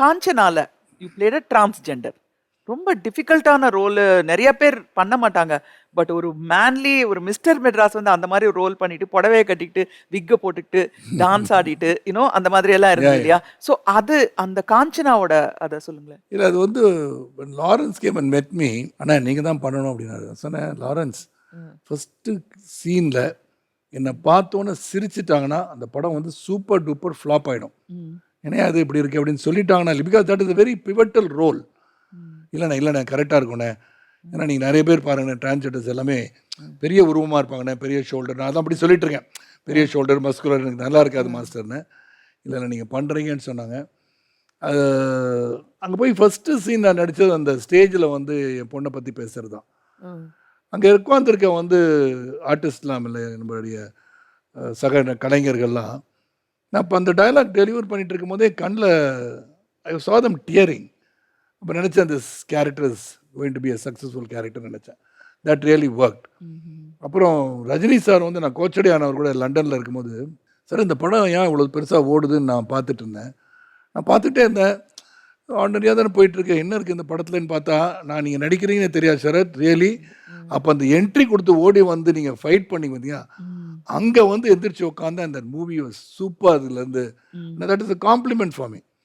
காஞ்சனால you played a transgender ரொம்ப டிஃபிகல்ட்டான role நிறைய பேர் பண்ண மாட்டாங்க. பட் ஒரு மேன்லி ஒரு மிஸ்டர் மெட்ராஸ் வந்து அந்த மாதிரி ரோல் பண்ணிட்டு புடவைய கட்டிக்கிட்டு விக்க போட்டுக்கிட்டு டான்ஸ் ஆடிட்டு யூனோ அந்த மாதிரி எல்லாம் இருந்தது இல்லையா? சோ அது அந்த காஞ்சனாவோட அத சொல்லுங்களேன். இல்லை அது வந்து Lawrence came and met me அண்ணா நீங்கள் தான் பண்ணணும் அப்படின்னாரு நான் சொன்னேன். லாரன்ஸ் ஃபஸ்ட்டு சீனில் என்னை பார்த்தோன்னே சிரிச்சிட்டாங்கன்னா அந்த படம் வந்து சூப்பர் டூப்பர் ஃப்ளாப் ஆகிடும் ஏன்னா அது இப்படி இருக்கு அப்படின்னு சொல்லிட்டாங்கன்னா because that is very pivotal role இல்லைண்ணே இல்லைண்ணே கரெக்டாக இருக்கும்ண்ணே ஏன்னா நீங்கள் நிறைய பேர் பாருங்கண்ணே டிரான்ஸ்ஜெண்டர்ஸ் எல்லாமே பெரிய உருவமாக இருப்பாங்கண்ணே பெரிய ஷோல்டர் நான் அதான் அப்படி சொல்லிட்டு இருக்கேன். பெரிய ஷோல்டர் மஸ்குலர் எனக்கு நல்லா இருக்காது மாஸ்டர்னு இல்லைண்ணே நீங்கள் பண்ணுறீங்கன்னு சொன்னாங்க. அது அங்கே போய் ஃபஸ்ட்டு சீன் நான் நடித்தது அந்த ஸ்டேஜில் வந்து என் பொண்ணை பற்றி பேசுகிறது தான் அங்கே உட்காந்துருக்க வந்து ஆர்டிஸ்ட்லாம் இல்லை நம்மளுடைய சக கலைஞர்கள்லாம் நான் இப்போ அந்த டயலாக் டெலிவர் பண்ணிட்டு இருக்கும்போதே கண்ணில் ஐ சாதம் டியரிங் அப்போ நினச்சேன் அந்த character is going to be a successful character நினச்சேன் தட் ரியலி ஒர்க் அப்புறம் ரஜினி சார் வந்து நான் கோச்சடி ஆனவர் கூட லண்டனில் இருக்கும்போது சார் இந்த படம் ஏன் இவ்வளோ பெருசாக ஓடுதுன்னு நான் பார்த்துட்டு இருந்தேன். நான் பார்த்துட்டே இருந்தேன். ஆர்டினரியாக தானே போயிட்டுருக்கு. என்ன இருக்குது இந்த படத்துலன்னு பார்த்தா நான் நீங்கள் நடிக்கிறீங்கன்னு தெரியாது சரத். ரியலி அப்போ அந்த என்ட்ரி கொடுத்து ஓடி வந்து நீங்கள் ஃபைட் பண்ணி பார்த்தீங்கன்னா அங்கே வந்து எந்திரிச்சு உட்காந்து அந்த மூவி சூப்பர் அதுலேருந்து that is a compliment for me